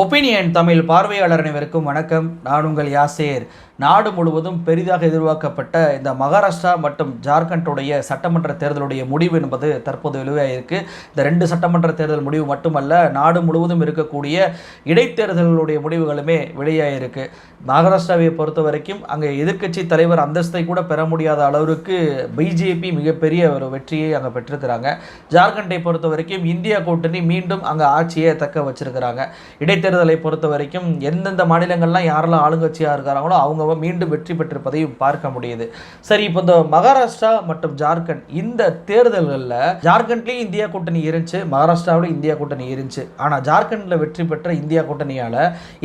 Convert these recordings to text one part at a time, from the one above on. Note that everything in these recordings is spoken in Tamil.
ஒப்பீனியன் தமிழ் பார்வையாளர் அனைவருக்கும் வணக்கம். நான் உங்கள் யாசேர். நாடு முழுவதும் பெரிதாக எதிர்பார்க்கப்பட்ட இந்த மகாராஷ்டிரா மற்றும் ஜார்க்கண்டுடைய சட்டமன்ற தேர்தலுடைய முடிவு என்பது தற்போது வெளியாகிருக்கு இந்த ரெண்டு சட்டமன்ற தேர்தல் முடிவு மட்டுமல்ல நாடு முழுவதும் இருக்கக்கூடிய இடைத்தேர்தல்களுடைய முடிவுகளுமே வெளியாகிருக்கு மகாராஷ்டிராவை பொறுத்த வரைக்கும் அங்கே எதிர்க்கட்சி தலைவர் அந்தஸ்தை கூட பெற முடியாத அளவிற்கு பிஜேபி மிகப்பெரிய ஒரு வெற்றியை அங்கே பெற்றிருக்கிறாங்க. ஜார்க்கண்டை பொறுத்த வரைக்கும் இந்தியா கூட்டணி மீண்டும் அங்கே ஆட்சியை தக்க வச்சிருக்கிறாங்க. இடைத்தேர்தல் பொறுத்த வரைக்கும் எந்தெந்த மாநிலங்கள்லாம் யாரெல்லாம் ஆளுங்கட்சியாக இருக்கிறாங்களோ அவங்க மீண்டும் வெற்றி பெற்றிருப்பதையும் பார்க்க முடியுது. சரி இப்போ இந்த மகாராஷ்டிரா மற்றும் ஜார்க்கண்ட் இந்த தேர்தல்களில் ஜார்க்கண்ட்லேயும் இந்தியா கூட்டணி இருந்துச்சு மகாராஷ்டிராவிலும் இந்தியா கூட்டணி இருந்துச்சு. ஆனால் ஜார்க்கண்டில் வெற்றி பெற்ற இந்தியா கூட்டணியால்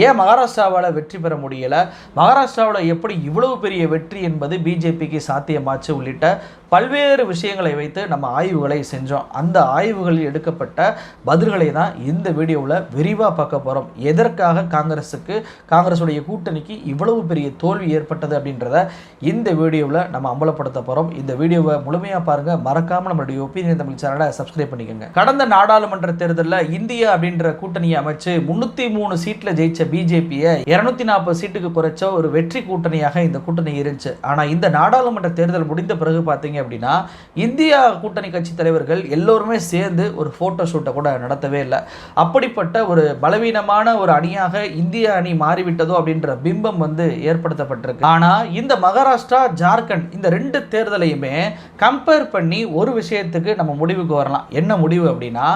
ஏன் மகாராஷ்டிராவால் வெற்றி பெற முடியலை? மகாராஷ்டிராவில் எப்படி இவ்வளவு பெரிய வெற்றி என்பது பிஜேபிக்கு சாத்தியமாச்சு உள்ளிட்ட பல்வேறு விஷயங்களை வைத்து நம்ம ஆய்வுகளை செஞ்சோம். அந்த ஆய்வுகளில் எடுக்கப்பட்ட பதில்களை தான் இந்த வீடியோவில் விரிவாக பார்க்க போகிறோம் எதற்காக காங்கிரஸுக்கு காங்கிரஸுடைய கூட்டணிக்கு இவ்வளவு பெரிய தோல்வி ஏற்பட்டது அப்படின்றத இந்த வீடியோவில் நம்ம அம்பலப்படுத்த போகிறோம் இந்த வீடியோவை முழுமையாக பாருங்கள் மறக்காமல் நம்மளுடைய ஒப்பீனியன் தமிழ் சேனலை சப்ஸ்கிரைப் பண்ணிக்கோங்க. கடந்த நாடாளுமன்ற தேர்தலில் இந்தியா அப்படின்ற கூட்டணியை அமைச்சு முந்நூற்றி மூணு சீட்டில் ஜெயிச்ச பிஜேபியை இரநூத்தி நாற்பது சீட்டுக்கு குறைச்ச ஒரு வெற்றி கூட்டணியாக இந்த கூட்டணி இருந்துச்சு. ஆனால் இந்த நாடாளுமன்ற தேர்தல் முடிந்த பிறகு பார்த்தீங்க அப்படின்னா இந்தியா கூட்டணி கட்சி தலைவர்கள் எல்லோருமே சேர்ந்து ஒரு ஃபோட்டோ ஷூட்டை கூட நடத்தவே இல்லை. அப்படிப்பட்ட ஒரு பலவீனமான ஒரு அணியாக இந்திய அணி மாறிவிட்டதோ அப்படின்ற பிம்பம் வந்து ஏற்படுத்தப்பட்டிருக்கு. ஆனால் இந்த மகாராஷ்டிரா ஜார்க்கண்ட் இந்த ரெண்டு தேர்தலையுமே கம்பேர் பண்ணி ஒரு விஷயத்துக்கு நம்ம முடிவுக்கு வரலாம். என்ன முடிவு அப்படின்னா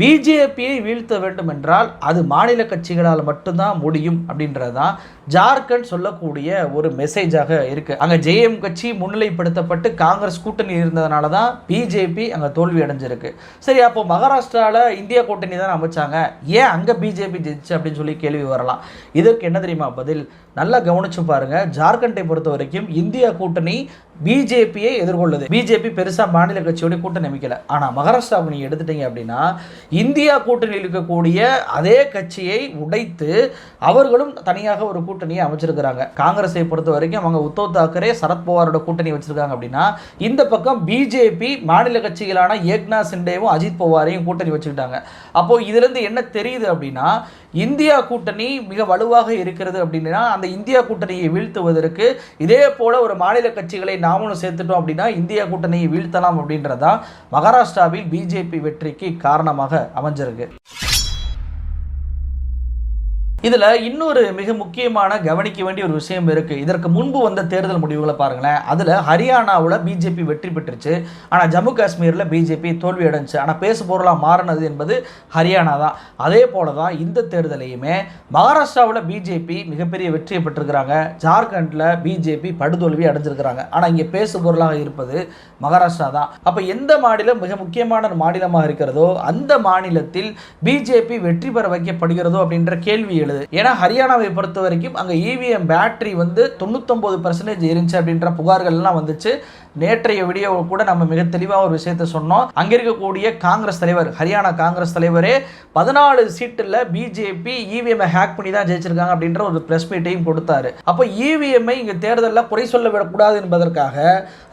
பிஜேபியை வீழ்த்த வேண்டும் என்றால் அது மாநில கட்சிகளால் மட்டும்தான் முடியும் அப்படின்றது தான் ஜார்க்கண்ட் சொல்லக்கூடிய ஒரு மெசேஜாக இருக்கு. அங்கே ஜேஎம் கட்சி முன்னிலைப்படுத்தப்பட்டு காங்கிரஸ் கூட்டணி இருந்ததுனால தான் பிஜேபி அங்கே தோல்வி அடைஞ்சிருக்கு. சரி அப்போ மகாராஷ்டிராவில் இந்தியா கூட்டணி தான் அமைச்சாங்க. ஏன் அங்கே பிஜேபி ஜெயிச்சு அப்படின்னு சொல்லி கேள்வி வரலாம். இதற்கு என்ன தெரியுமா பதில்? நல்லா கவனிச்சு பாருங்க. ஜார்க்கண்டை பொறுத்த வரைக்கும் இந்தியா கூட்டணி பிஜேபியை எதிர்கொள்ளுது. பிஜேபி பெருசாக மாநில கட்சியோட கூட்டணி அமைக்கல. ஆனால் மகாராஷ்டிராவை நீங்கள் எடுத்துட்டீங்க அப்படின்னா இந்தியா கூட்டணியில் இருக்கக்கூடிய அதே கட்சியை உடைத்து அவர்களும் தனியாக ஒரு கூட்டணியை அமைச்சிருக்கிறாங்க. காங்கிரஸை பொறுத்த வரைக்கும் அவங்க உத்தவ் தாக்கரே சரத்பவாரோட கூட்டணி வச்சிருக்காங்க அப்படின்னா இந்த பக்கம் பிஜேபி மாநில கட்சிகளான ஏக்நாத் சிண்டேவும் அஜித் பவாரையும் கூட்டணி வச்சுக்கிட்டாங்க. அப்போது இதுலேருந்து என்ன தெரியுது அப்படின்னா இந்தியா கூட்டணி மிக வலுவாக இருக்கிறது அப்படின்னா அந்த இந்தியா கூட்டணியை வீழ்த்துவதற்கு இதே போல ஒரு மாநில கட்சிகளை நாமளும் சேர்த்துட்டோம் அப்படின்னா இந்தியா கூட்டணியை வீழ்த்தலாம் அப்படின்றதா மகாராஷ்டிராவில் பிஜேபி வெற்றிக்கு காரணமாக அமைஞ்சிருக்கு. இதில் இன்னொரு மிக முக்கியமான கவனிக்க வேண்டிய ஒரு விஷயம் இருக்குது இதற்கு முன்பு வந்த தேர்தல் முடிவுகளை பாருங்களேன். அதில் ஹரியானாவில் பிஜேபி வெற்றி பெற்றுச்சு. ஆனால் ஜம்மு காஷ்மீரில் பிஜேபி தோல்வி அடைஞ்சு ஆனால் பேசு பொருளாக மாறினது என்பது ஹரியானா தான். அதே போல தான் இந்த தேர்தலையுமே மகாராஷ்டிராவில் பிஜேபி மிகப்பெரிய வெற்றியை பெற்றிருக்கிறாங்க. ஜார்க்கண்டில் பிஜேபி படுதோல்வி அடைஞ்சிருக்கிறாங்க. ஆனால் இங்கே பேசு பொருளாக இருப்பது மகாராஷ்டிரா தான். அப்போ எந்த மாநிலம் மிக முக்கியமான மாநிலமாக இருக்கிறதோ அந்த மாநிலத்தில் பிஜேபி வெற்றி பெற வைக்கப்படுகிறதோ அப்படின்ற கேள்வி எழுது. ஏன்னா ஹரியானாவை பொறுத்த வரைக்கும் அங்கே இவிஎம் பேட்டரி வந்து தொண்ணூத்தொம்பது பர்சன்டேஜ் இருந்துச்சு அப்படின்ற புகார்கள்லாம் வந்துச்சு. நேற்றைய வீடியோ கூட நம்ம மிக தெளிவாக ஒரு விஷயத்த சொன்னோம். அங்கே இருக்கக்கூடிய காங்கிரஸ் தலைவர் ஹரியானா காங்கிரஸ் தலைவரே பதினாலு சீட்டில் பிஜேபி இவிஎம்ஐ ஹேக் பண்ணி தான் ஜெயிச்சிருக்காங்க அப்படின்ற ஒரு ப்ரெஸ் மீட்டையும் கொடுத்தாரு. அப்போ இவிஎம்ஐ இங்கே தேர்தலில் குறை சொல்ல விடக்கூடாது என்பதற்காக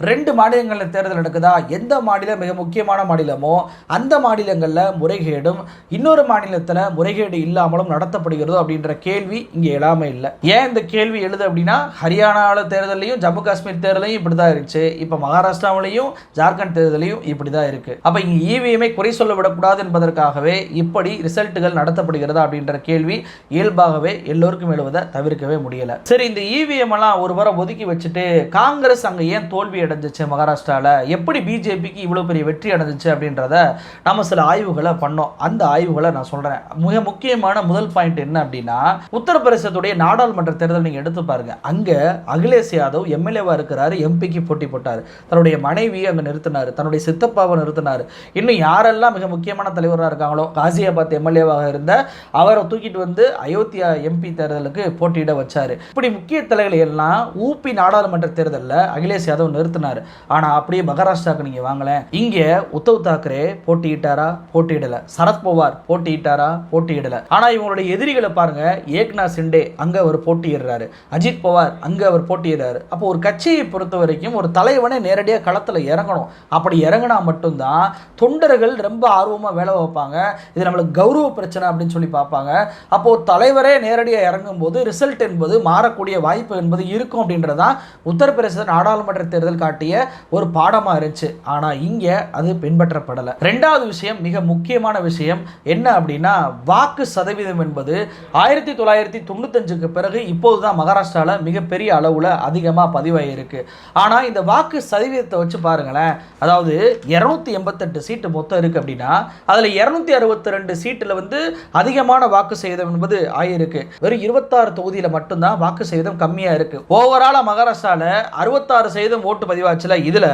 ரெண்டு மாநிலங்களில் தேர்தல் நடக்குதா? எந்த மாநிலம் மிக முக்கியமான மாநிலமோ அந்த மாநிலங்களில் முறைகேடும் இன்னொரு மாநிலத்தில் முறைகேடு இல்லாமலும் நடத்தப்படுகிறதோ அப்படின்ற கேள்வி இங்கே எழாமல் இல்லை. ஏன் இந்த கேள்வி எழுது அப்படின்னா ஹரியானாவில் தேர்தலையும் ஜம்மு காஷ்மீர் தேர்தலையும் இப்படி தான் இருந்துச்சு. இப்போ மகாராஷ்டிராவிலையும் ஜார்க்கண்ட் தேர்தலையும் இப்படி தான் இருக்கு. அப்போ இங்கே இவிஎம்ஐ குறை சொல்ல விடக்கூடாது என்பதற்காகவே இப்படி ரிசல்ட்டுகள் நடத்தப்படுகிறதா அப்படின்ற கேள்வி இயல்பாகவே எல்லோருக்கும் எழுவதை தவிர்க்கவே முடியல. சரி இந்த இவிஎம் எல்லாம் ஒரு வாரம் ஒதுக்கி வச்சுட்டு காங்கிரஸ் அங்கே ஏன் தோல்வி அடைஞ்சிச்சு மகாராஷ்டிராவில் எப்படி பிஜேபிக்கு இவ்வளோ பெரிய வெற்றி அடைஞ்சிச்சு அப்படின்றத நம்ம சில ஆய்வுகளை பண்ணோம். அந்த ஆய்வுகளை நான் சொல்கிறேன் மிக முக்கியமான முதல் பாயிண்ட் என்ன அப்படின்னா உத்தரப்பிரதேசத்துடைய நாடாளுமன்ற தேர்தல் நீங்கள் எடுத்து பாருங்க. அங்கே அகிலேஷ் யாதவ் எம்எல்ஏவாக இருக்கிறாரு எம்பிக்கு போட்டி போட்டார். தன்னுடைய மனைவியை அங்கே நிறுத்தினார் தன்னுடைய சித்தப்பாவை நிறுத்தினார். இன்னும் யாரெல்லாம் மிக முக்கியமான தலைவராக இருக்காங்களோ காசியாபாத் எம்எல்ஏவாக இருந்த அவரை தூக்கிட்டு வந்து அயோத்தியா எம்பி தேர்தலுக்கு போட்டியிட வச்சார். இப்படி முக்கிய தலைகளை எல்லாம் ஊபி நாடாளுமன்ற தேர்தலில் அகிலேஷ் யாதவ் நிறுத்தினார். ஆனால் அப்படியே மகாராஷ்டிராவுக்கு நீங்கள் வாங்கலேன் இங்கே உத்தவ் தாக்கரே போட்டியிட்டாரா? போட்டியிடலை. சரத்பவார் போட்டியிட்டாரா? போட்டியிடலை. ஆனால் இவங்களுடைய எதிரிகளை பாருங்க ஏக்னா சிண்டே அங்கே அவர் போட்டியிடுறாரு. அஜித் பவார் அங்கே அவர் போட்டியிடுறாரு. அப்போ ஒரு கட்சியை பொறுத்த வரைக்கும் ஒரு தலைவனே நேரடியாக களத்தில் இறங்கணும். அப்படி இறங்கினா மட்டும்தான் தொண்டர்கள் ரொம்ப ஆர்வமாக வேலை வைப்பாங்க. இது நம்மளுக்கு கௌரவ பிரச்சனை அப்படின்னு சொல்லி பார்ப்பாங்க. அப்போ தலைவரே நேரடியாக இறங்கும் போது ரிசல்ட் என்பது மாறக்கூடிய வாய்ப்பு என்பது இருக்கும் அப்படின்றதான் உத்தரப்பிரதேச நாடாளுமன்ற தேர்தல் காட்டிய ஒரு பாடமாக இருந்துச்சு. ஆனால் இங்கே அது பின்பற்றப்படலை. ரெண்டாவது விஷயம் மிக முக்கியமான விஷயம் என்ன அப்படின்னா வாக்கு சதவீதம் என்பது ஆயிரத்தி தொள்ளாயிரத்தி தொண்ணூத்தஞ்சுக்கு பிறகு இப்போது தான் மகாராஷ்டிராவில் மிகப்பெரிய அளவில் அதிகமாக பதிவாகியிருக்கு ஆனால் இந்த வாக்கு சதவீதத்தை வச்சு பாருங்களேன். அதாவது இரநூத்தி எண்பத்தெட்டு சீட்டு மொத்தம் இருக்குது அப்படின்னா அதில் இரநூத்தி அறுபத்தி ரெண்டு சீட்டில் வந்து அதிகமான வாக்கு சேதம் என்பது ஆகியிருக்கு வெறும் இருபத்தாறு தொகுதியில் மட்டும்தான் வாக்கு சேதம் கம்மியாக இருக்குது ஓவராலாக மகாராஷ்டிராவில் அறுபத்தாறு சதவீதம் ஓட்டு பதிவாச்சுல இதில்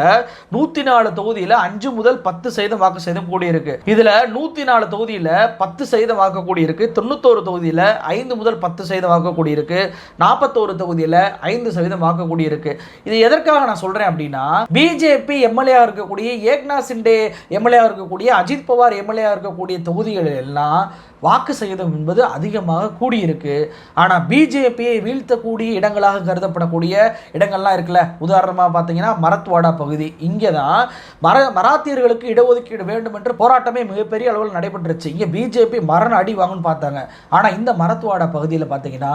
நூற்றி நாலு தொகுதியில் அஞ்சு முதல் பத்து சதவீதம் வாக்கு சேதம் கூடியிருக்கு. இதில் நூற்றி நாலு தொகுதியில் பத்து சதவீதம் வாக்கு கூடியிருக்கு. தொண்ணூத்தோரு தொகுதியில் ஐந்து முதல் பத்து சதவீதம் வாக்கக்கூடிய இருக்கு நாற்பத்தோரு தொகுதியில் ஐந்து சதவீதம் வாக்கக்கூடிய இருக்கு இது எதற்காக நான் சொல்கிறேன் அப்படின்னா பிஜேபி எம்எல்ஏ இருக்கக்கூடிய ஏக்நாத் சிண்டே எம்எல்ஏ இருக்கக்கூடிய அஜித் பவார் எம்எல்ஏ இருக்கக்கூடிய தொகுதிகள் எல்லாம் வாக்கு சதவீதம் என்பது அதிகமாக கூடியிருக்கு. ஆனால் பிஜேபியை வீழ்த்தக்கூடிய இடங்களாக கருதப்படக்கூடிய இடங்கள்லாம் இருக்குல்ல. உதாரணமாக பார்த்தீங்கன்னா மரத்வாடா பகுதி. இங்கே தான் மர மராத்தியர்களுக்கு இடஒதுக்கீடு வேண்டும் என்று போராட்டமே மிகப்பெரிய அளவில் நடைபெற்றுச்சு. இங்கே பிஜேபி மரண அடி வாங்கன்னு பார்த்தாங்க. ஆனால் இந்த மரத்துவாடா பகுதியில் பார்த்தீங்கன்னா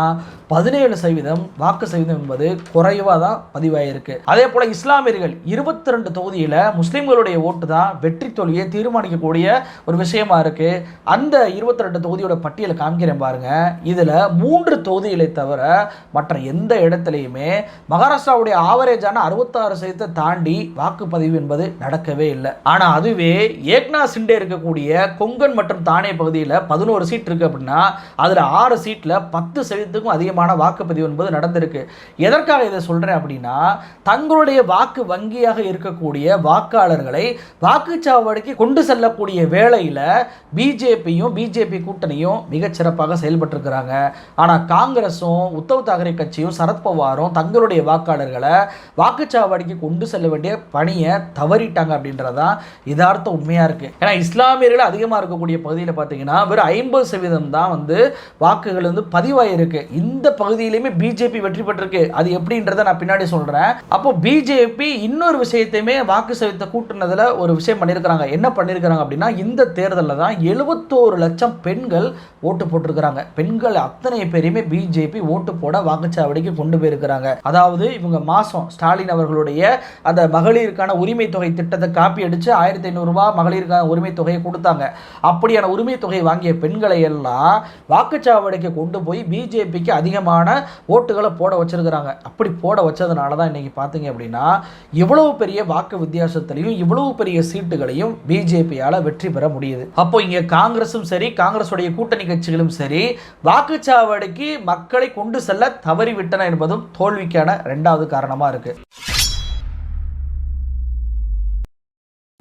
பதினேழு சதவீதம் வாக்கு சதவீதம் என்பது குறைவாக தான் பதிவாயிருக்கு. அதே போல் இஸ்லாமியர்கள் இருபத்தி ரெண்டு தொகுதியில் முஸ்லீம்களுடைய ஓட்டு தான் வெற்றி தோல்வியை தீர்மானிக்கக்கூடிய ஒரு விஷயமா இருக்கு. அந்த இருபத்தி ரெண்டு தொகுதியோட பட்டியலை காமிக்கிறேன் பாருங்க. இதில் மூன்று தொகுதிகளை தவிர மற்ற எந்த இடத்துலையுமே மகாராஷ்டிராவுடைய ஆவரேஜான அறுபத்தாறு சதவீதத்தை தாண்டி வாக்குப்பதிவு என்பது நடக்கவே இல்லை. ஆனால் அதுவே ஏக்னா சிண்டே இருக்கக்கூடிய கொங்கன் மற்றும் தானே பகுதியில் பதினோரு சீட் இருக்கு அப்படின்னா அதில் ஆறு சீட்டில் பத்து சதவீதத்துக்கும் அதிகமான வாக்குப்பதிவு என்பது நடந்திருக்கு. எதற்காக இதை சொல்கிறேன் அப்படின்னா தங்களுடைய வாக்கு வங்கியாக இருக்கக்கூடிய வாக்காளர்களை வாக்குச்சாவடிக்கு கொண்டு செல்லக்கூடிய வேளையில் பிஜேபியும் பிஜேபி கூட்டணியும் மிகச்சிறப்பாக செயல்பட்டு இருக்கிறாங்க ஆனால் காங்கிரஸும் உத்தவ் தாக்கரே கட்சியும் சரத்பவாரும் தங்களுடைய வாக்காளர்களை வாக்குச்சாவடிக்கு கொண்டு செல்ல வேண்டிய பணியை தவறிட்டாங்க அப்படின்றதான் இதார்த்த உண்மையாக இருக்குது ஏன்னா இஸ்லாமியர்கள் அதிகமாக இருக்கக்கூடிய பகுதியில் பார்த்தீங்கன்னா வெறும் ஐம்பது சதவீதம் தான் வந்து வாக்குகள் வந்து பதிவாயிருக்கு. இந்த பகுதியிலையுமே பிஜேபி வெற்றி பெற்றிருக்கு. அது எப்படின்றத நான் பின்னாடி சொல்கிறேன் அப்போ பிஜேபி இன்னொரு விஷயத்தையுமே வாக்கு சதவீதத்தை கூட்டினதில் ஒரு விஷயம் பண்ணியிருக்கிறாங்க. என்ன பண்ணியிருக்கிறாங்க அப்படின்னா இந்த தேர்தலில் தான் எழுபத்தோரு லட்சம் பெண்கள் ஓட்டு போட்டிருக்கிறாங்க. பெண்கள் அத்தனை பேரையுமே பிஜேபி ஓட்டு போட வாக்குச்சாவடிக்கு கொண்டு போயிருக்கிறாங்க. அதாவது இவங்க மாசம் ஸ்டாலின் அவர்களுடைய அந்த மகளிருக்கான உரிமை தொகை திட்டத்தை காப்பி அடிச்சு ஆயிரத்தி ஐநூறுரூவா மகளிருக்கான உரிமை தொகையை கொடுத்தாங்க. அப்படியான உரிமை தொகை வாங்கிய பெண்களை எல்லாம் வாக்கு சாவடிக்கு கொண்டு போய் பிஜேபிக்கு அதிகமான ஓட்டுகளை போட வச்சிருக்கிறாங்க. அப்படி போட வச்சதுனால தான் இன்னைக்கு பார்த்தீங்க அப்படின்னா இவ்வளவு பெரிய வாக்கு வித்தியாசத்திலையும் இவ்வளவு பெரிய சீட்டுகளையும் பிஜேபியால் வெற்றி பெற முடியுது. அப்போ இங்கே காங்கிரஸும் சரி காங்கிரஸுடைய கூட்டணி கட்சிகளும் சரி வாக்குச்சாவடிக்கு மக்களை கொண்டு செல்ல தவறிவிட்டன என்பதும் தோல்விக்கான ரெண்டாவது காரணமா இருக்கு.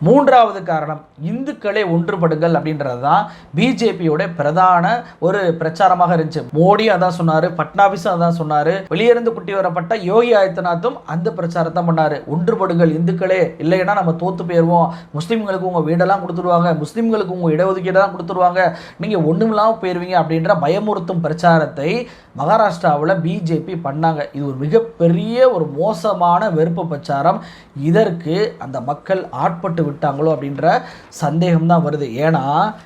மூன்றாவது காரணம் இந்துக்களே ஒன்றுபடுங்கள் அப்படின்றது தான் பிஜேபியோட பிரதான ஒரு பிரச்சாரமாக இருந்துச்சு. மோடி அதான் சொன்னாரு பட்னாவிஸும் அதான் சொன்னாரு வெளியிருந்து குட்டி வரப்பட்ட யோகி ஆதித்யநாத்தும் அந்த பிரச்சாரத்தை பண்ணாரு. ஒன்றுபடுங்கள் இந்துக்களே இல்லைன்னா நம்ம தோத்து போயிடுவோம் முஸ்லீம்களுக்கு உங்க வீடெல்லாம் கொடுத்துருவாங்க முஸ்லீம்களுக்கு உங்க இடஒதுக்கீடெல்லாம் கொடுத்துருவாங்க. நீங்க ஒண்ணுமில்லாம போயிருவீங்க அப்படின்ற பயமுறுத்தும் பிரச்சாரத்தை மகாராஷ்டிராவில் பிஜேபி பண்ணாங்க. இது ஒரு மிகப்பெரிய ஒரு மோசமான வெறுப்பு பிரச்சாரம். இதற்கு அந்த மக்கள் ஆட்பட்டு விட்டாங்களோ அப்படின்ற சந்தேகம் தான் வருது. ஏன்னா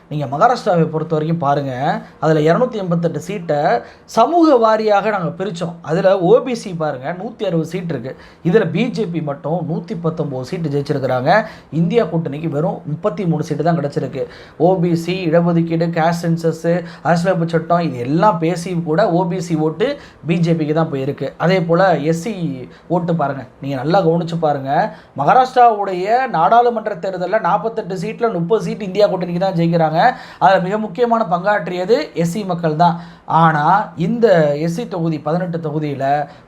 நீங்கள் மகாராஷ்டிராவை பொறுத்த வரைக்கும் பாருங்கள் அதில் இரநூத்தி எண்பத்தெட்டு சீட்டை சமூக வாரியாக நாங்கள் பிரித்தோம் அதில் ஓபிசி பாருங்கள் நூற்றி அறுபது சீட் இருக்குது இதில் பிஜேபி மட்டும் நூற்றி பத்தொம்போது சீட்டு ஜெயிச்சிருக்கிறாங்க. இந்தியா கூட்டணிக்கு வெறும் முப்பத்தி மூணு சீட்டு தான் கிடச்சிருக்கு. ஓபிசி இடஒதுக்கீடு கேஷ் சென்சஸ்ஸு அரசியலமைப்பு சட்டம் இது எல்லாம் பேசி கூட ஓபிசி ஓட்டு பிஜேபிக்கு தான் போயிருக்கு அதே போல் எஸ்சி ஓட்டு பாருங்கள் நீங்கள் நல்லா கவனிச்சு பாருங்கள் மகாராஷ்டிராவுடைய நாடாளுமன்ற தேர்தலில் நாற்பத்தெட்டு சீட்டில் முப்பது சீட் இந்தியா கூட்டணிக்கு தான் ஜெயிக்கிறாங்க. அதில் மிக முக்கியமான பங்காற்றியது எஸ்சி மக்கள் தான். ஆனால் இந்த எஸ்சி தொகுதி பதினெட்டு தொகுதியில்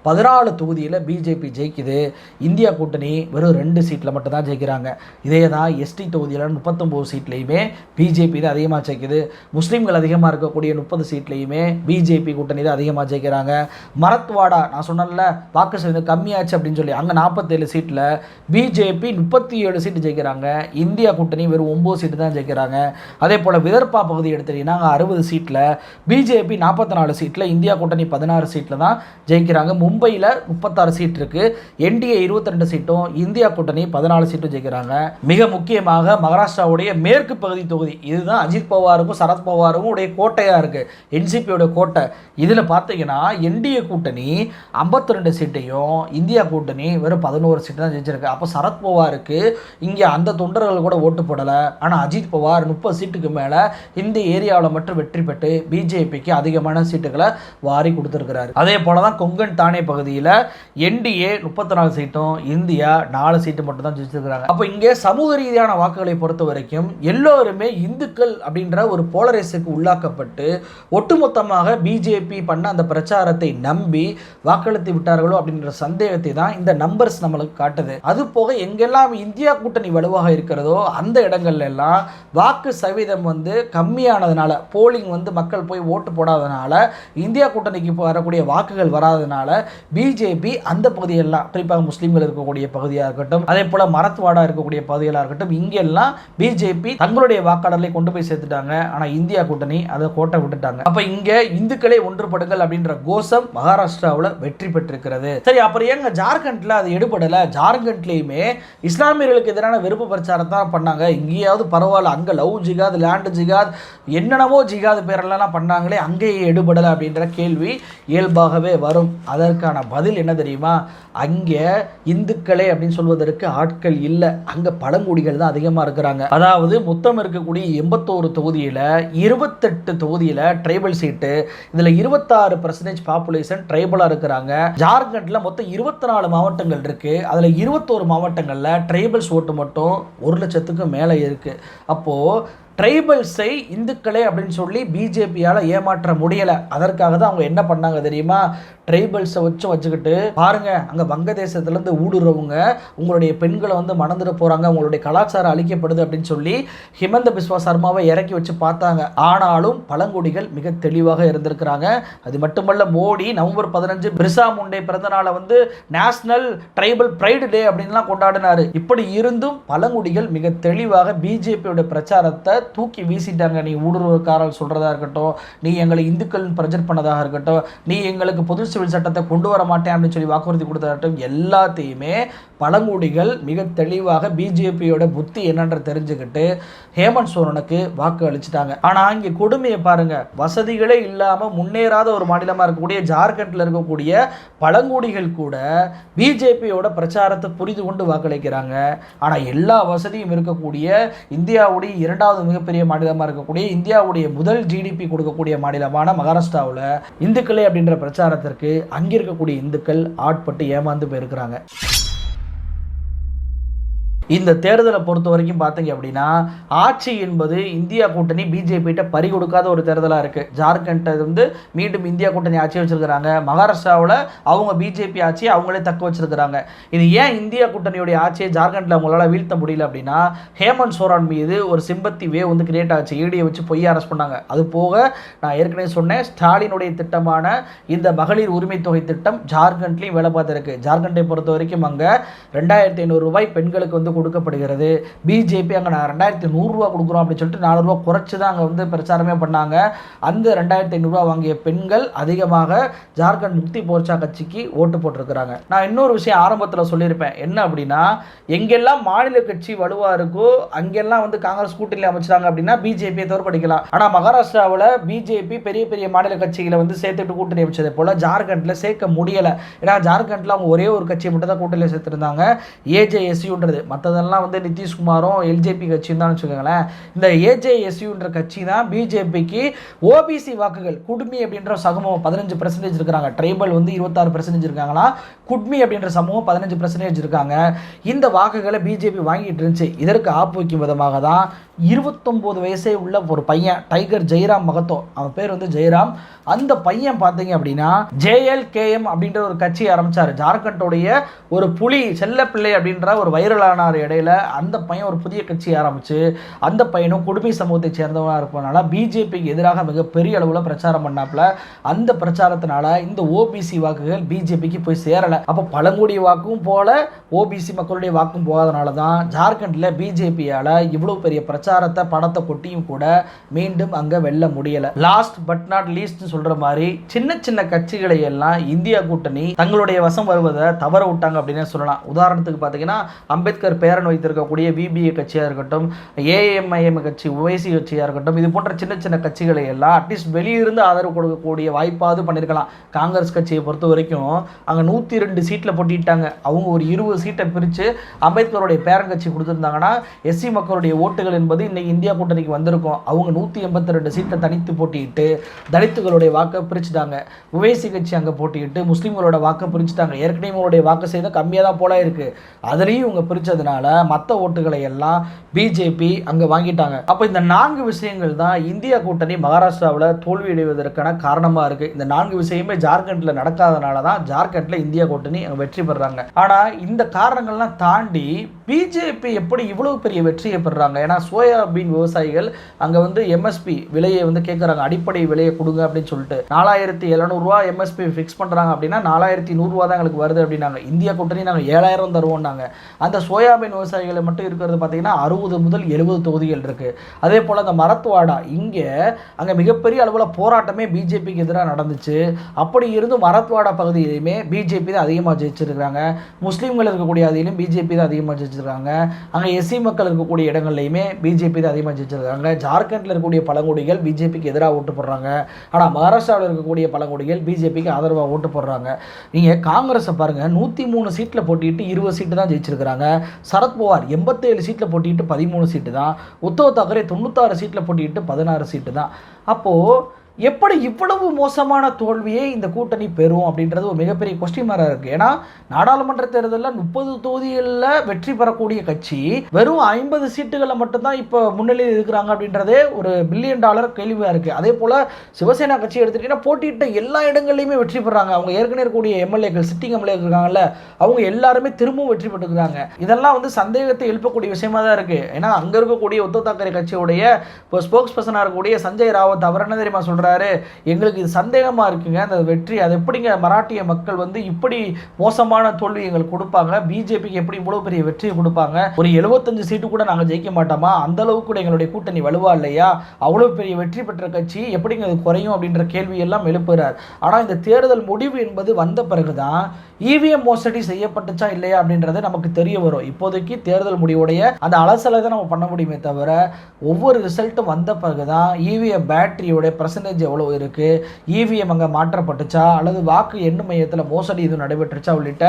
பதினாலு தொகுதியில் பிஜேபி ஜெயிக்குது. இந்தியா கூட்டணி வெறும் ரெண்டு சீட்டில் மட்டும் தான் ஜெயிக்கிறாங்க. இதே தான் எஸ்டி தொகுதியில் முப்பத்தொம்போது சீட்லேயுமே பிஜேபி தான் அதிகமாக ஜெயிக்குது. முஸ்லீம்கள் அதிகமாக இருக்கக்கூடிய முப்பது சீட்லேயுமே பிஜேபி கூட்டணி தான் அதிகமாக ஜெயிக்கிறாங்க. மரத்வாடா நான் சொன்னேன்ல வாக்கு சதவீதம் கம்மியாச்சு அப்படின்னு சொல்லி அங்கே நாற்பத்தேழு சீட்டில் பிஜேபி முப்பத்தி ஏழு சீட்டு ஜெயிக்கிறாங்க. இந்தியா கூட்டணி வெறும் ஒம்பது சீட்டு தான் ஜெயிக்கிறாங்க. அதே போல் விதர்பா பகுதி எடுத்துட்டீங்கன்னா அங்கே அறுபது சீட்டில் பிஜேபி நாற்பத்தி நாலு சீட்டில் இந்தியா கூட்டணி பதினாறு சீட்டில் தான் ஜெயிக்கிறாங்க. மும்பையில் முப்பத்தாறு சீட் இருக்குது என்டிஏ இருபத்தி ரெண்டு சீட்டும் இந்தியா கூட்டணி பதினாலு சீட்டும் ஜெயிக்கிறாங்க. மிக முக்கியமாக மகாராஷ்டிராவுடைய மேற்கு பகுதி தொகுதி. இதுதான் அஜித் பவாருக்கும் சரத் பவாருக்கும் உடைய கோட்டையாக இருக்குது என்சிபியோட கோட்டை. இதில் பார்த்தீங்கன்னா என்டிஏ கூட்டணி ஐம்பத்தி ரெண்டு சீட்டையும் இந்தியா கூட்டணி வெறும் பதினோரு சீட்டு தான் ஜெயிச்சிருக்கு. அப்போ சரத்பவாருக்கு இங்கே அந்த தொண்டர்கள் கூட ஓட்டு போடலை. ஆனால் அஜித் பவார் முப்பது சீட்டுக்கு மேலே இந்த ஏரியாவில் மட்டும் வெற்றி பெற்று பிஜேபிக்கு அதிகமான சீட்டுகளை வாரி கொடுத்துருக்கிறாரு. அதே போல தான் கொங்கன் தானே பகுதியில் என்டிஏ முப்பத்தி நாலு சீட்டும் இந்தியா நாலு சீட்டு மட்டும் தான் ஜெயிச்சிருக்கிறாங்க. அப்போ இங்கே சமூக ரீதியான வாக்குகளை பொறுத்த வரைக்கும் எல்லோருமே இந்துக்கள் அப்படின்ற ஒரு போலரைஸுக்கு உள்ளாக்கப்பட்டு ஒட்டுமொத்தமாக பிஜேபி பண்ண அந்த பிரச்சாரத்தை நம்பி வாக்களித்து விட்டார்களோ அப்படின்ற சந்தேகத்தை தான் இந்த நம்பர்ஸ் நம்மளுக்கு காட்டுது. அது போக எங்கெல்லாம் இந்தியா கூட்டணி வலுவாக இருக்கிறதோ அந்த இடங்கள்ல எல்லாம் வாக்கு சதவீதம் வந்து கம்மியானதுனால போலிங் வந்து மக்கள் போய் ஓட்டு போடாதனால இந்தியா கூட்டணிக்கு வரக்கூடிய வாக்குகள் வராதனால பிஜேபி அந்த பகுதியெல்லாம் குறிப்பாக முஸ்லீம்கள் இருக்கக்கூடிய பகுதியாக இருக்கட்டும் அதே போல மரத்வாடா இருக்கக்கூடிய பகுதிகளாக இருக்கட்டும் இங்கெல்லாம் பிஜேபி தங்களுடைய வாக்காளர்களை கொண்டு போய் சேர்த்துட்டாங்க. ஆனால் இந்தியா கூட்டணி அதை கோட்டை விட்டுட்டாங்க. அப்ப இங்க இந்துக்களே ஒன்றுபடுங்கள் அப்படின்ற கோஷம் மகாராஷ்டிராவில் வெற்றி பெற்றிருக்கிறது. சரி அப்புறம் ஏங்க ஜார்க்கண்ட்ல அது எடுபடல? ஜார்க்கண்ட்லயுமே இஸ்லாமியர்களுக்கு எதிரான வெறுப்பு பிரச்சாரம் தான் பண்ணாங்க. இங்கேயாவது பரவாயில்ல அங்க லவ் ஜிகாத் லேண்ட் ஜிகாத் என்னென்னவோ ஜிகாது பேரெல்லாம் பண்ணாங்களே அங்கேயே எடுபடலை அப்படின்ற கேள்வி இயல்பாகவே வரும். அதற்கான பதில் என்ன தெரியுமா? அங்கே இந்துக்களே அப்படின்னு சொல்வதற்கு ஆட்கள் இல்லை. அங்கே பழங்குடிகள் தான் அதிகமாக இருக்கிறாங்க. அதாவது மொத்தம் இருக்கக்கூடிய எண்பத்தோரு தொகுதியில் இருபத்தெட்டு தொகுதியில் ட்ரைபல் சீட்டு இதில் இருபத்தாறு பர்சன்டேஜ் பாப்புலேஷன் ட்ரைபலாக இருக்கிறாங்க. ஜார்க்கண்டில் மொத்தம் இருபத்தி நாலு மாவட்டங்கள் இருக்குது அதில் இருபத்தோரு மாவட்டங்களில் ட்ரைபல்ஸ் ஓட்டு மட்டும் ஒரு லட்சத்துக்கும் மேலே இருக்குது அப்போது ட்ரைபல்ஸை இந்துக்களே அப்படின்னு சொல்லி பிஜேபியால் ஏமாற்ற முடியலை. அதற்காக தான் அவங்க என்ன பண்ணாங்க தெரியுமா? ட்ரைபல்ஸை வச்சு வச்சுக்கிட்டு பாருங்க அங்கே வங்கதேசத்துலேருந்து ஊடுறவங்க உங்களுடைய பெண்களை வந்து மணந்துட போகிறாங்க உங்களுடைய கலாச்சாரம் அழிக்கப்படுது அப்படின்னு சொல்லி ஹிமந்த பிஸ்வா சர்மாவை இறக்கி வச்சு பார்த்தாங்க. ஆனாலும் பழங்குடிகள் மிக தெளிவாக இருந்திருக்கிறாங்க. அது மட்டுமல்ல மோடி நவம்பர் பதினஞ்சு பிரிசா முண்டே பிறந்தநாளை வந்து நேஷனல் ட்ரைபல் ப்ரைடு டே அப்படின்லாம் கொண்டாடினாரு. இப்படி இருந்தும் பழங்குடிகள் மிக தெளிவாக பிஜேபியோட பிரச்சாரத்தை தூக்கி வீசிட்டாங்க. நீ ஊடுருவக்காரர் சொல்கிறதா இருக்கட்டும் நீ எங்களை இந்துக்கள் பிரஜர் பண்ணதாக இருக்கட்டும் நீ எங்களுக்கு பொது சிவில் சட்டத்தை கொண்டு வர மாட்டேன் அப்படின்னு சொல்லி வாக்குறுதி கொடுத்தாட்டும் எல்லாத்தையுமே பழங்குடிகள் மிக தெளிவாக பிஜேபியோட புத்தி என்னன்ற தெரிஞ்சுக்கிட்டு ஹேமந்த் சோரனுக்கு வாக்கு அளிச்சிட்டாங்க. ஆனால் இங்கே கொடுமையை பாருங்க. வசதிகளே இல்லாமல் முன்னேறாத ஒரு மாநிலமாக இருக்கக்கூடிய ஜார்க்கண்டில் இருக்கக்கூடிய பழங்குடிகள் கூட பிஜேபியோட பிரச்சாரத்தை புரிந்து கொண்டு வாக்களிக்கிறாங்க. ஆனால் எல்லா வசதியும் இருக்கக்கூடிய இந்தியாவுடைய இரண்டாவது மிகப்பெரிய மாநிலமா இருக்கக்கூடிய இந்தியாவுடைய முதல் ஜிடிபி கொடுக்கக்கூடிய மாநிலமான மகாராஷ்டிராவில் இந்துக்களே அப்படின்ற பிரச்சாரத்திற்கு அங்கே இருக்கக்கூடிய இந்துக்கள் ஆட்பட்டு ஏமாந்து போயிருக்கிறாங்க. இந்த தேர்தலை பொறுத்த வரைக்கும் பார்த்தீங்க அப்படின்னா ஆட்சி என்பது இந்தியா கூட்டணி பிஜேபிகிட்ட பறி கொடுக்காத ஒரு தேர்தலாக இருக்குது ஜார்க்கண்ட் வந்து மீண்டும் இந்தியா கூட்டணி ஆட்சி வச்சிருக்கிறாங்க. மகாராஷ்டிராவில் அவங்க பிஜேபி ஆட்சி அவங்களே தக்க வச்சிருக்கிறாங்க. இது ஏன் இந்தியா கூட்டணியுடைய ஆட்சியை ஜார்க்கண்டில் அவங்களால வீழ்த்த முடியல அப்படின்னா ஹேமந்த் சோரான் மீது ஒரு சிம்பத்தி வே வந்து கிரியேட் ஆச்சு. ஈடியை வச்சு பொய் அரெஸ்ட் பண்ணாங்க. அது போக நான் ஏற்கனவே சொன்னேன் ஸ்டாலினுடைய திட்டமான இந்த மகளிர் உரிமை தொகை திட்டம் ஜார்க்கண்ட்லேயும் வேலை பார்த்துருக்கு. ஜார்க்கண்டை பொறுத்த வரைக்கும் அங்கே ரெண்டாயிரத்தி ஐநூறு ரூபாய் பெண்களுக்கு வந்து கொடுக்கப்படுகிறது. பிஜேபி அங்கே நான் ரெண்டாயிரத்தி நூறுரூவா கொடுக்குறோம் அப்படின்னு சொல்லிட்டு நானூறுரூவா குறைச்சி தான் அங்கே வந்து பிரச்சாரமே பண்ணாங்க. அந்த ரெண்டாயிரத்தி ஐநூறுரூவா வாங்கிய பெண்கள் அதிகமாக ஜார்க்கண்ட் முக்தி மோர்ச்சா கட்சிக்கு ஓட்டு போட்டிருக்கிறாங்க. நான் இன்னொரு விஷயம் ஆரம்பத்தில் சொல்லியிருப்பேன். என்ன அப்படின்னா எங்கெல்லாம் மாநில கட்சி வலுவாக இருக்கோ அங்கெல்லாம் வந்து காங்கிரஸ் கூட்டணியில் அமைச்சாங்க அப்படின்னா பிஜேபியை தோற்கடிக்கலாம். ஆனால் மகாராஷ்டிராவில் பிஜேபி பெரிய பெரிய மாநில கட்சிகளை வந்து சேர்த்துட்டு கூட்டணி அமைச்சதை போல் ஜார்க்கண்டில் சேர்க்க முடியலை. ஏன்னா ஜார்க்கண்டில் அவங்க ஒரே ஒரு கட்சியை மட்டும் தான் கூட்டணியில் சேர்த்துருந்தாங்க. ஏஜேஎஸ்யூன்றது மற்றதெல்லாம் வந்து நிதிஷ்குமாரும் எல்ஜேபி கட்சியும் தான் வச்சுக்கோங்களேன். இந்த ஏஜேஎஸ்யூன்ற கட்சி தான் பிஜேபிக்கு ஓபிசி வாக்குகள் குடுமி அப்படின்ற சமூகம் பதினஞ்சு பர்சன்டேஜ் இருக்கிறாங்க. ட்ரைபல் வந்து இருபத்தாறு பர்சன்டேஜ் இருக்காங்களா? குட்மி அப்படின்ற சமூகம் பதினஞ்சு பர்சன்டேஜ் இருக்காங்க. இந்த வாக்குகளை பிஜேபி வாங்கிட்டு இருந்துச்சு. இதற்கு ஆப்பு வைக்கும் விதமாக தான் இருபத்தொம்போது வயசே உள்ள ஒரு பையன் டைகர் ஜெயராம் மகத்தோ அவன் பேர் வந்து ஜெயராம். அந்த பையன் பார்த்தீங்க அப்படின்னா ஜேஎல்கேஎம் அப்படின்ற ஒரு கட்சி ஆரம்பிச்சார். ஜார்க்கண்டோடைய ஒரு புலி செல்லப்பிள்ளை அப்படின்ற ஒரு வைரலான பதினாறு இடையில அந்த பையன் ஒரு புதிய கட்சி ஆரம்பிச்சு அந்த பையனும் குடும்ப சமூகத்தை சேர்ந்தவனாக இருப்பதனால பிஜேபிக்கு எதிராக மிகப்பெரிய அளவில் பிரச்சாரம் பண்ணாப்புல. அந்த பிரச்சாரத்தினால இந்த ஓபிசி வாக்குகள் பிஜேபிக்கு போய் சேரலை. அப்போ பழங்குடி வாக்கும் போல ஓபிசி மக்களுடைய வாக்கும் போகாதனால தான் ஜார்க்கண்டில் பிஜேபியால் இவ்வளோ பெரிய பிரச்சாரத்தை பணத்தை கொட்டியும் கூட மீண்டும் அங்கே வெல்ல முடியலை. லாஸ்ட் பட் நாட் லீஸ்ட் சொல்கிற மாதிரி சின்ன சின்ன கட்சிகளை எல்லாம் இந்தியா கூட்டணி தங்களுடைய வசம் வருவதை தவற விட்டாங்க அப்படின்னு சொல்லலாம். உதாரணத்துக்கு பார்த்தீங்கன்னா அம்பேத்கர் பேரன் வைத்திருக்கக்கூடிய பிபிஏ கட்சியாக இருக்கட்டும் ஏஎம்ஐஎம் கட்சி ஓவைசி கட்சியாக இருக்கட்டும் இது போன்ற சின்ன சின்ன கட்சிகளை எல்லாம் அட்லீஸ்ட் வெளியிருந்து ஆதரவு கொடுக்கக்கூடிய வாய்ப்பாவது பண்ணியிருக்கலாம் காங்கிரஸ் கட்சியை பொறுத்த வரைக்கும் அங்கே நூற்றி ரெண்டு சீட்டில் போட்டிட்டாங்க. அவங்க ஒரு இருபது சீட்டை பிரித்து அம்பேத்கருடைய பேரன் கட்சி கொடுத்துருந்தாங்கன்னா எஸ்சி மக்களுடைய ஓட்டுகள் என்பது இன்னைக்கு இந்தியா கூட்டணிக்கு வந்திருக்கும். அவங்க நூற்றி எண்பத்தி ரெண்டு சீட்டை தனித்து போட்டியிட்டு தலித்துகளுடைய வாக்கை பிரிச்சுட்டாங்க. உவேசி கட்சி அங்கே போட்டியிட்டு முஸ்லீம்களோட வாக்கை பிரிச்சுட்டாங்க. ஏற்கனவே இவங்களுடைய வாக்கு செய்தால் கம்மியாக தான் போல இருக்கு அதுலேயும் இவங்க பிரித்ததுனால மற்ற ஓட்டுகளை எல்லாம் பிஜேபி அங்கே வாங்கிட்டாங்க. அப்போ இந்த நான்கு விஷயங்கள் தான் இந்தியா கூட்டணி மகாராஷ்டிராவில் தோல்வி அடைவதற்கான காரணமாக இருக்குது இந்த நான்கு விஷயமே ஜார்க்கண்டில் நடக்காதனால தான் ஜார்க்கண்டில் இந்தியா கூட்டணி வெற்றி பெறுறாங்க ஆனால் இந்த காரணங்கள்லாம் தாண்டி பிஜேபி எப்படி இவ்வளவு பெரிய வெற்றியை பெறுறாங்க? ஏன்னா சோயாபீன் விவசாயிகள் அங்கே வந்து எம்எஸ்பி விலையை வந்து கேட்குறாங்க அடிப்படை விலையை கொடுங்க அப்படின்னு சொல்லிட்டு. நாலாயிரத்தி எழுநூறுவா எம்எஸ்பி ஃபிக்ஸ் பண்ணுறாங்க அப்படின்னா நாலாயிரத்தி நூறுரூவா தான் எங்களுக்கு வருது அப்படின்னாங்க. இந்தியா கூட்டணி நாங்கள் ஏழாயிரம் தருவோம்னாங்க. அந்த சோயாபீன் விவசாயிகளை மட்டும் இருக்கிறது பார்த்தீங்கன்னா அறுபது முதல் எழுபது தொகுதிகள் இருக்குது அதே போல் அந்த மரத்துவாடா இங்கே அங்கே மிகப்பெரிய அளவில் போராட்டமே பிஜேபிக்கு எதிராக நடந்துச்சு. அப்படி இருந்து மரத்வாடா பகுதியிலையுமே பிஜேபி தான் அதிகமாக ஜெயிச்சிருக்கிறாங்க. முஸ்லீம்கள் இருக்கக்கூடிய அதிலும் பிஜேபி தான் அதிகமாக ஜெயிச்சிருக்காங்க அங்கே எஸ்சி மக்கள் இருக்கக்கூடிய இடங்கள்லையுமே பிஜேபி தான் அதிகமாக ஜெயிச்சிருக்காங்க. ஜார்க்கண்டில் இருக்கக்கூடிய பழங்குடிகள் பிஜேபிக்கு எதிராக ஓட்டு போடுறாங்க. ஆனால் மகாராஷ்டிராவில் இருக்கக்கூடிய பழங்குடிகள் பிஜேபிக்கு ஆதரவாக ஓட்டு போடுறாங்க. நீங்கள் காங்கிரஸை பாருங்கள் நூற்றி மூணு சீட்டில் போட்டிட்டு இருபது சீட்டு தான் ஜெயிச்சிருக்கிறாங்க. சரத்பவார் எண்பத்தேழு சீட்டில் போட்டிட்டு பதிமூணு சீட்டு தான். உத்தவ் தாக்கரே தொண்ணூத்தாறு சீட்டில் போட்டிட்டு பதினாறு சீட்டு தான். அப்போது எப்படி இவ்வளவு மோசமான தோல்வியை இந்த கூட்டணி பெறும் அப்படின்றது ஒரு மிகப்பெரிய கொஸ்டின் மாராக இருக்குது ஏன்னா நாடாளுமன்ற தேர்தலில் முப்பது தொகுதிகளில் வெற்றி பெறக்கூடிய கட்சி வெறும் ஐம்பது சீட்டுகளில் மட்டும்தான் இப்போ முன்னிலையில் இருக்கிறாங்க அப்படின்றதே ஒரு பில்லியன் டாலர் கேள்வியாக இருக்குது அதே போல் சிவசேனா கட்சி எடுத்துக்கிட்டிங்கன்னா போட்டியிட்ட எல்லா இடங்கள்லையுமே வெற்றி பெறாங்க. அவங்க ஏற்கனவே இருக்கக்கூடிய எம்எல்ஏக்கள் சிட்டிங் எம்எல்ஏ இருக்காங்கல்ல அவங்க எல்லாருமே திரும்பவும் வெற்றி பெற்றுக்கிறாங்க. இதெல்லாம் வந்து சந்தேகத்தை எழுப்பக்கூடிய விஷயமா தான் இருக்குது ஏன்னா அங்கே இருக்கக்கூடிய உத்தவ் தாக்கரே கட்சியுடைய இப்போ ஸ்போக்ஸ் பர்சனாக இருக்கக்கூடிய சஞ்சய் ராவத் அவர் என்ன தெரியுமா சொல்கிறார் எங்களுக்கு இது சந்தேகமாக இருக்குங்க. அந்த வெற்றி அது எப்படிங்க மராட்டிய மக்கள் வந்து இப்படி மோசமான தோல்வி எங்களுக்கு கொடுப்பாங்க? பிஜேபிக்கு எப்படி இவ்வளோ பெரிய வெற்றியை கொடுப்பாங்க? ஒரு எழுபத்தஞ்சு சீட்டு கூட நாங்கள் ஜெயிக்க மாட்டோமா? அந்த அளவுக்கு கூட எங்களுடைய கூட்டணி வலுவா இல்லையா? அவ்வளோ பெரிய வெற்றி பெற்ற கட்சி எப்படிங்க அது குறையும் அப்படின்ற கேள்வியெல்லாம் எழுப்புகிறார் ஆனால் இந்த தேர்தல் முடிவு என்பது வந்த பிறகுதான் இவிஎம் மோசடி செய்யப்பட்டுச்சா இல்லையா அப்படின்றது நமக்கு தெரிய வரும். இப்போதைக்கு தேர்தல் முடிவுடைய அந்த அலசலை தான் நம்ம பண்ண முடியுமே தவிர ஒவ்வொரு ரிசல்ட்டும் வந்த பிறகு தான் இவிஎம் பேட்டரியோட பர்சன்டேஜ் எவ்வளோ இருக்குது இவிஎம் அங்கே மாற்றப்பட்டுச்சா? அல்லது வாக்கு எண்ணும் மையத்தில் மோசடி எதுவும் நடைபெற்றுச்சா? உள்ளிட்ட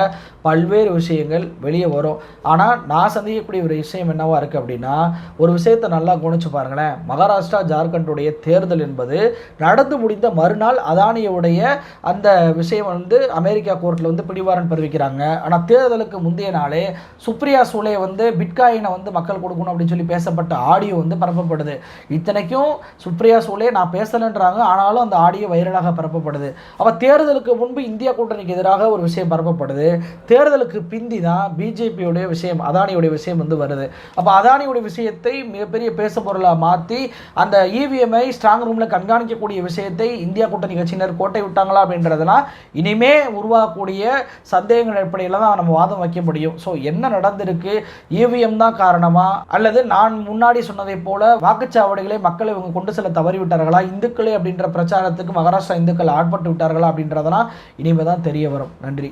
பல்வேறு விஷயங்கள் வெளியே வரும். ஆனால் நான் சந்திக்கக்கூடிய ஒரு விஷயம் என்னவா இருக்குது அப்படின்னா ஒரு விஷயத்தை நல்லா கவனிச்சு பாருங்களேன். மகாராஷ்டிரா ஜார்க்கண்டுடைய தேர்தல் என்பது நடந்து முடிந்த மறுநாள் அதானியுடைய அந்த விஷயம் வந்து அமெரிக்கா கோர்ட்டில் வந்து பிடிவாரன் தெரிவிக்கிறாங்க ஆனால் தேர்தலுக்கு முந்தைய நாளே சுப்ரியா சூலே வந்து பிட்காயினை வந்து மக்கள் கொடுக்கணும் அப்படின்னு சொல்லி பேசப்பட்ட ஆடியோ வந்து பரப்பப்படுது. இத்தனைக்கும் சுப்ரியா சூலே நான் பேசலைன்றாங்க ஆனாலும் அந்த ஆடியோ வைரலாக பரப்பப்படுது. அப்போ தேர்தலுக்கு முன்பு இந்தியா கூட்டணிக்கு எதிராக ஒரு விஷயம் பரப்பப்படுது. தேர்தலுக்கு பிந்தி தான் பிஜேபியுடைய விஷயம் அதானியுடைய விஷயம் வந்து வருது. அப்போ அதானியுடைய விஷயத்தை மிகப்பெரிய பேச பொருளாக மாற்றி அந்த இவிஎம்ஐ ஸ்ட்ராங் ரூமில் கண்காணிக்கக்கூடிய விஷயத்தை இந்தியா கூட்டணி கட்சியினர் கோட்டை விட்டாங்களா அப்படின்றதெல்லாம் இனிமே உருவாகக்கூடிய சந்தேகங்கள் அடிப்படையில் தான் நம்ம வாதம் வைக்க முடியும். ஸோ என்ன நடந்திருக்கு? இவிஎம் தான் காரணமா? அல்லது நான் முன்னாடி சொன்னதை போல வாக்குச்சாவடிகளை மக்களை இவங்க கொண்டு செல்ல தவறிவிட்டார்களா? இந்துக்களே அப்படின்ற பிரச்சாரத்துக்கு மகாராஷ்டிரா இந்துக்கள் ஆட்பட்டு விட்டார்களா அப்படின்றதெல்லாம் இனிமே தான் தெரிய வரும். நன்றி.